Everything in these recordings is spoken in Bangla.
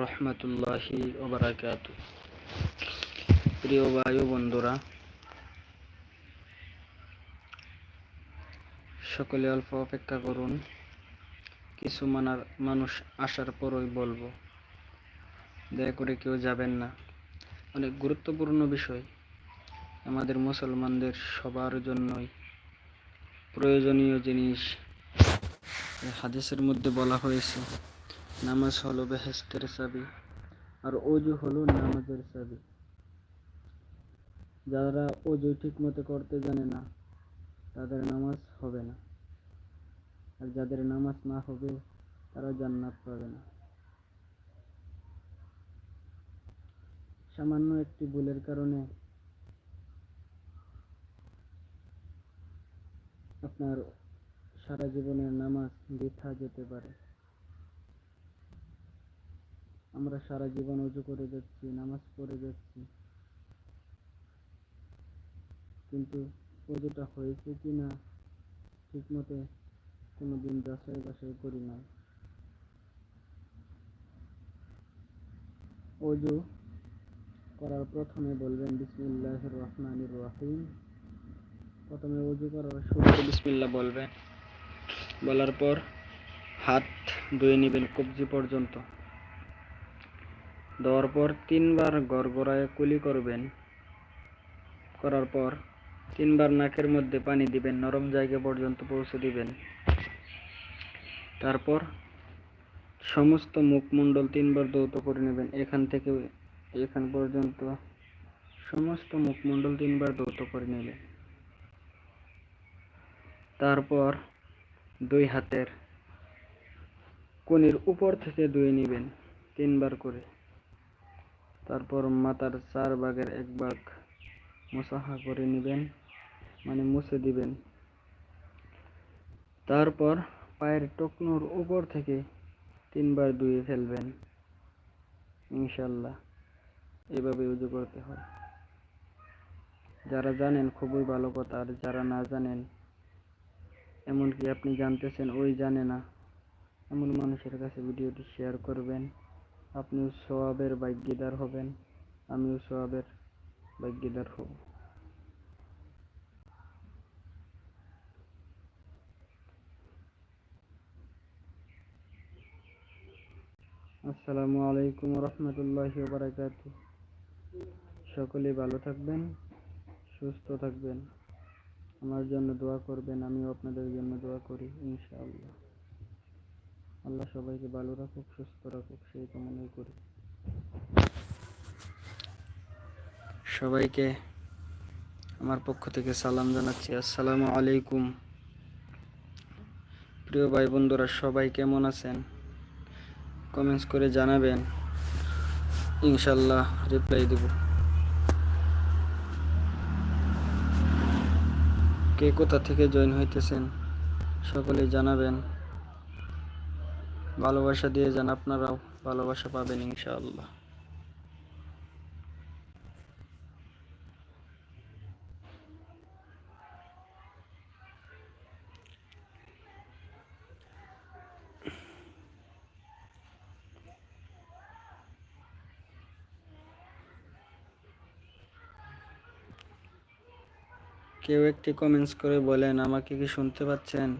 রহমতুল্লাহি ওবরাকাত। প্রিয় বায়ু বন্ধুরা, সকলে অল্প অপেক্ষা করুন, কিছু মানার মানুষ আসার পরই বলব। দয়া করে কেউ যাবেন না। অনেক গুরুত্বপূর্ণ বিষয় আমাদের মুসলমানদের সবার জন্যই। প্রয়োজনীয় জিনিস হাদিসের মধ্যে বলা হয়েছে। নামাজ হলো বেহেস্তের চাবি, আর অজু হলো নামাজের চাবি। যারা অজু ঠিক মতো করতে জানে না, তাদের নামাজ হবে না। আর যাদের নামাজ না হবে তারা জান্নাত পাবে না। সামান্য একটি ভুলের কারণে আপনার সারা জীবনের নামাজ বৃথা যেতে পারে। আমরা সারা জীবন উজু করে যাচ্ছি, নামাজ পড়ে যাচ্ছি। কিন্তু উজুটা হয়েছে কি না ঠিক মতো কোনোদিন যাচাই বাছাই করি না অজু করার প্রথমে বলবেন বিসমিল্লাহ রহমানির রহিম। প্রথমে অজু করার শুরুতে বিসমিল্লাহ বলবেন। বলার পর হাত ধুয়ে নেবেন কবজি পর্যন্ত। দেওয়ার পর তিনবার গড়গড়ায় কুলি করবেন। করার পর তিনবার নাকের মধ্যে পানি দিবেন, নরম জায়গা পর্যন্ত পৌঁছে দিবেন। তারপর সমস্ত মুখমণ্ডল তিনবার দৌত করে নেবেন। এখান থেকে এখান পর্যন্ত সমস্ত মুখমণ্ডল তিনবার দৌত করে নেবেন। তারপর দুই হাতের কোণের উপর থেকে ধুয়ে নেবেন তিনবার করে। তারপর মাথার চার ভাগের এক ভাগ মুসাহা করে নেবেন মানে মুছে দিবেন। তারপর পায়ের টকনুর উপর থেকে তিনবার ধুয়ে ফেলবেন ইনশাল্লাহ এভাবে উজু করতে হয়। যারা জানেন, খুবই ভালো কথা। আর যারা না জানেন, এমনকি আপনি জানতেছেন, ওই জানে না, এমন মানুষের কাছে ভিডিওটি শেয়ার করবেন। আপনিও সোয়াবের ভাগ্যিদার হবেন, আমিও সোয়াবের ভাগ্যিদার হব। আসসালামু আলাইকুম রহমতুল্লাহি বারাকাত। সকলে ভালো থাকবেন, সুস্থ থাকবেন। আমার জন্য দোয়া করবেন, আমিও আপনাদের জন্য দোয়া করি, ইনশাআল্লাহ। আল্লাহ সবাইকে ভালো রাখুক, সুস্থ রাখুক, সেই কামনাই করি। সবাইকে আমার পক্ষ থেকে সালাম জানাচ্ছি। আসসালামু আলাইকুম। প্রিয় ভাই বন্ধুরা, সবাই কেমন আছেন? কমেন্টস করে জানাবেন। ইনশাল্লাহ রিপ্লাই দেব। কে কোথা থেকে জয়েন হইতেছেন, সকলে জানাবেন। ভালোবাসা দিয়ে যান, আপনারাও ভালোবাসা পাবেন ইনশাআল্লাহ। কেউ একটি কমেন্টস করে বলেন, আমাকে কি শুনতে পাচ্ছেন?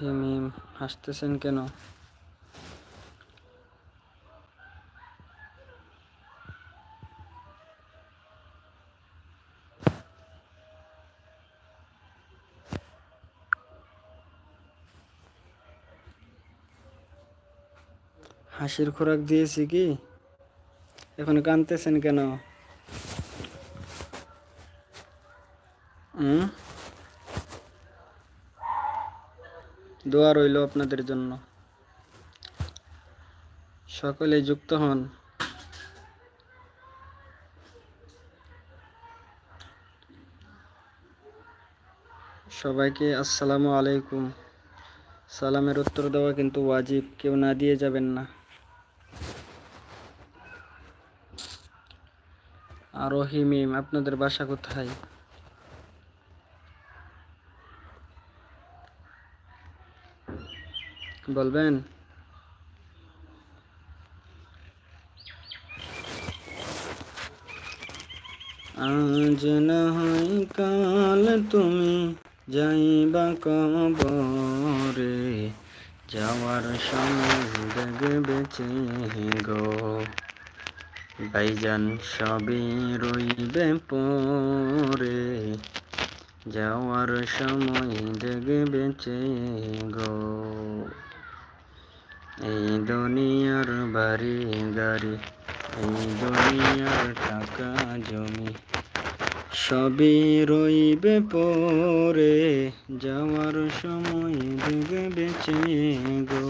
রহিম হাসতেছেন কেন? হাসির খোরাক দিয়েছি কি? এখন কানতেছেন কেন? দোয়া রইল আপনাদের জন্য। সকলে যুক্ত হন। সবাইকে আসসালামু আলাইকুম। সালামের উত্তর দেওয়া কিন্তু ওয়াজিব, কেউ না দিয়ে যাবেন না। আরোহি মিম, আপনাদের বাসা কোথায়? বলবেন? আজ না হয় কাল তুমি যাইবা কবরে, যাওয়ার সময় দেখবে গো। ভাইজান সবই রইবে পরে, যাওয়ার সময় দেখবে গো। এই দুনিয়ার বাড়ি, গাড়ি, এই দুনিয়ার টাকা, জমি, সবই রইবে পরে, যাওয়ার সময় দেখবে বেঁচে গো।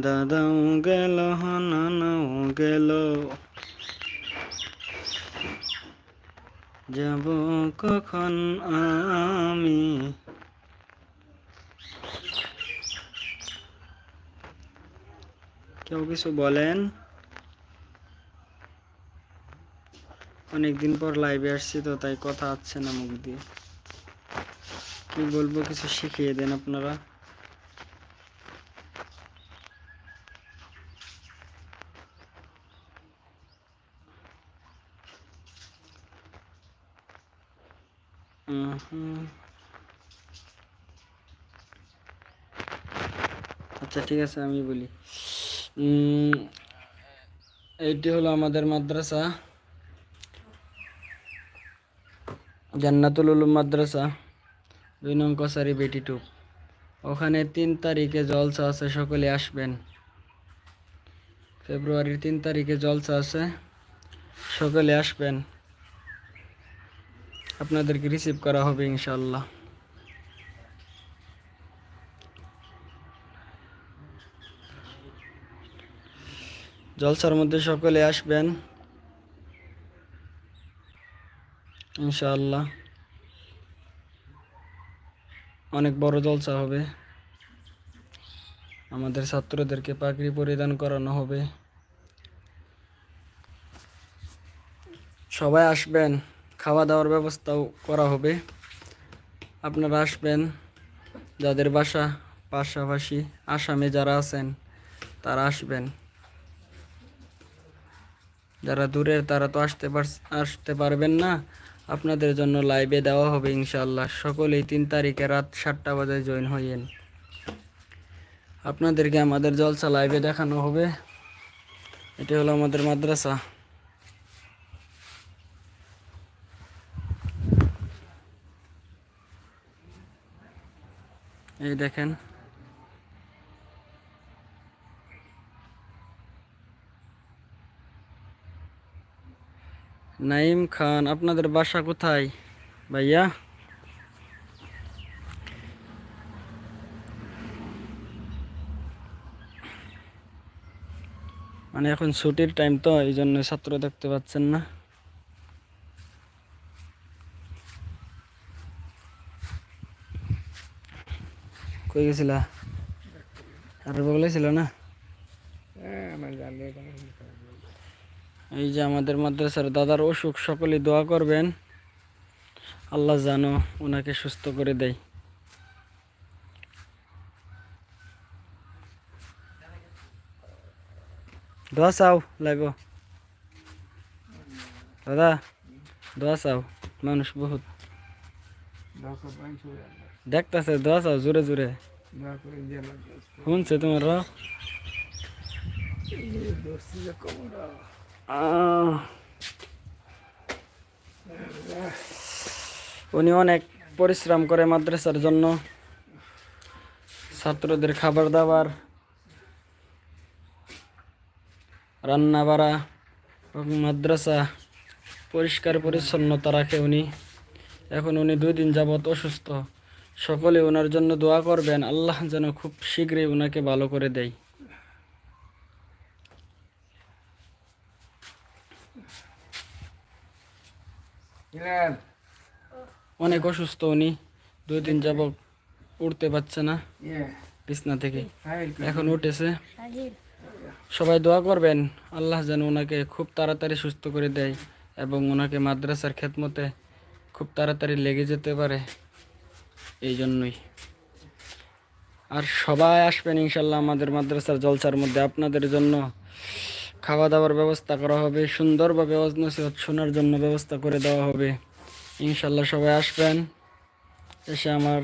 দাদাও গেল নানাও গেল, যাব কখন আমি? কেউ কিছু বলেন? অনেকদিন পর লাইভে আসছি তো, তাই কথা আসছে না মুখ দিয়ে। কি বলব, কিছু শিখিয়ে দেন আপনারা। আচ্ছা ঠিক আছে, আমি বলি। এইটি হলো আমাদের মাদ্রাসা। জান্নাতুল উলুম মাদ্রাসা, দুই নং কসারি বেটি টুপ ওখানে তিন তারিখে জলসা আছে, সকলে আসবেন। ফেব্রুয়ারির তিন তারিখে জলসা আছে, সকলে আসবেন। আপনাদেরকে রিসিভ করা হবে ইনশাল্লাহ জলসার মধ্যে সকলে আসবেন। ইনশাআল্লাহ। অনেক বড় জলসা হবে। আমাদের ছাত্রদেরকে পাগড়ি পরিধান করানো হবে। সবাই আসবেন খাওয়া দাওয়ার ব্যবস্থাও করা হবে। আপনারা আসবেন, যাদের বাসা পাশাপাশি আসামে যারা আছেন, তারা আসবেন। যারা দূরের, তারা তো আসতে পার, আসতে পারবেন না। আপনাদের জন্য লাইভে দেওয়া হবে ইনশাল্লাহ সকলেই তিন তারিখে রাত সাতটা বাজে জয়েন হইয়েন। আপনাদেরকে আমাদের জলসা লাইভে দেখানো হবে। এটি হলো আমাদের মাদ্রাসা। এই দেখেন। নাইম খান, আপনাদের বাসা কোথায়? ভাইয়া? মানে এখন ছুটির টাইম তো এই জন্য ছাত্র দেখতে পাচ্ছেন না। কই গেছিলা? আর বগলে ছিল না এই যে আমাদের মাদ্রাসার দাদার অসুখ সকলে দোয়া করবেন। আল্লাহ জানো ওনাকে সুস্থ করে দেয়। দোয়া চাও লাইব দাদা, দোয়া চাও, মানুষ বহুত। দেখতেছে, দোয়া চাও, জোরে জোরে। শুনছে তোমার। উনি অনেক পরিশ্রম করে মাদ্রাসার জন্য ছাত্রদের খাবার দাবার রান্না বাড়া এবং মাদ্রাসা পরিষ্কার পরিচ্ছন্নতা রাখে উনি। এখন উনি দুই দিন যাবৎ অসুস্থ। সকলে ওনার জন্য দোয়া করবেন। আল্লাহ যেন খুব শীঘ্রই ওনাকে ভালো করে দেয়। অনেক অসুস্থ উনি দুই দিন যাব উঠতে পারছে না। বিছনা থেকে। এখন উঠেছে। সবাই দোয়া করবেন আল্লাহ যেন ওনাকে খুব তাড়াতাড়ি সুস্থ করে দেয় এবং ওনাকে মাদ্রাসার খেদমতে খুব তাড়াতাড়ি লেগে যেতে পারে। এই জন্যই। আর সবাই আসবেন ইনশাল্লাহ আমাদের মাদ্রাসার জলসার মধ্যে আপনাদের জন্য। খাওয়া দাওয়ার ব্যবস্থা করা হবে সুন্দরভাবে ওয়াজ নসিহত শোনার জন্য ব্যবস্থা করে দেওয়া হবে। ইনশাল্লাহ সবাই আসবেন, এসে আমার,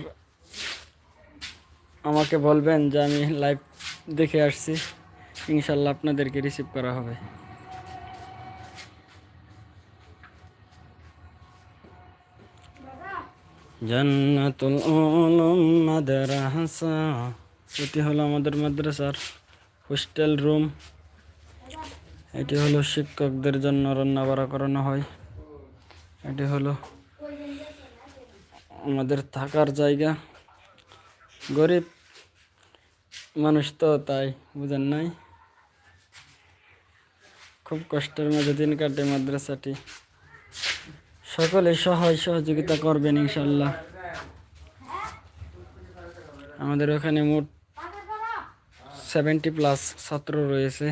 আমাকে বলবেন যে আমি লাইভ দেখে আসছি। ইনশাল্লাহ আপনাদেরকে রিসিভ করা হবে। জান্নাতুল উলুম মাদ্রাসা, এটি হলো আমাদের মাদ্রাসার হোস্টেল রুম এটি হলো শিক্ষকদের জন্য রান্না বাড়া করানো হয়। এটি হলো আমাদের থাকার জায়গা। গরিব মানুষ তো তাই, বুঝেন নাই? খুব কষ্টের মাঝে দিন কাটে মাদ্রাসাটি। সকলে সহায় সহযোগিতা করবেন ইনশাল্লাহ আমাদের ওখানে মোট সেভেন্টি প্লাস ছাত্র রয়েছে।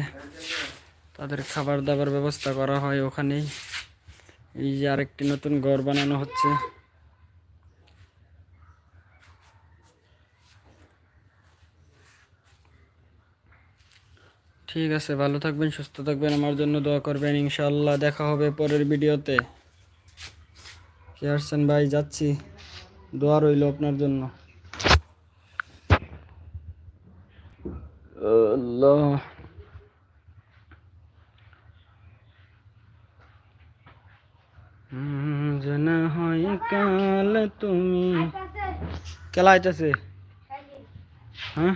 তাদের খাবার দাবার ব্যবস্থা করা হয় ওখানেই। এই যে আরেকটি নতুন ঘর বানানো হচ্ছে। ঠিক আছে, ভালো থাকবেন, সুস্থ থাকবেন। আমার জন্য দোয়া করবেন, ইনশাআল্লাহ দেখা হবে পরের ভিডিওতে। কে আসছেন ভাই? যাচ্ছি। দোয়া রইল আপনার জন্য। আল্লাহ হুম, যেন হয় কাল তুমি কেলা আইতেছে? হ্যাঁ?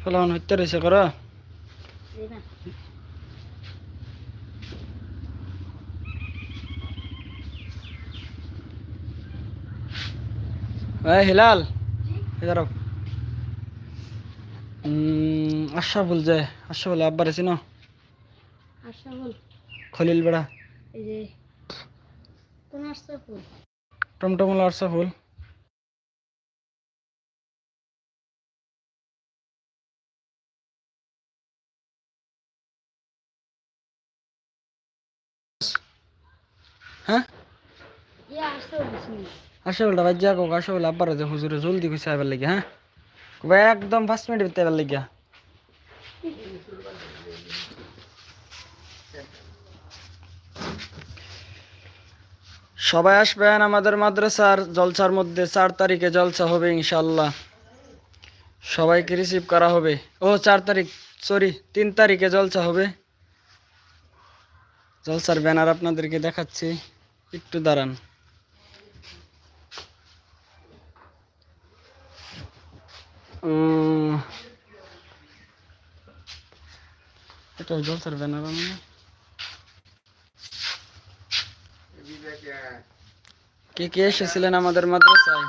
ফলান হইতে রয়েছে করা। হিলাল। এদার আশাফুল যে আশাফুল আব্বার আছি না খলিল বেড়া। ফুল আশাফুল হ্যাঁ? বলছি আশাফুলটা বাজ্যা কোক আশাফুল আব্বার যে হুজুরে জলদি কইছে আইবার লাগি হ্যাঁ? ভাই একদম পাঁচ মিনিট ভিতরে আইবার লাগিয়া। সবাই আসবেন আমাদের মাদ্রাসার জলসার মধ্যে চার তারিখে জলসা হবে ইনশাল্লাহ সবাইকে রিসিভ করা হবে। ও চার তারিখ সরি তিন তারিখে জলসা হবে। জলসার ব্যানার আপনাদেরকে দেখাচ্ছি। একটু দাঁড়ান। এটা জলসার ব্যানার না। কে কে এসেছিলেন আমাদের মাদ্রাসায়?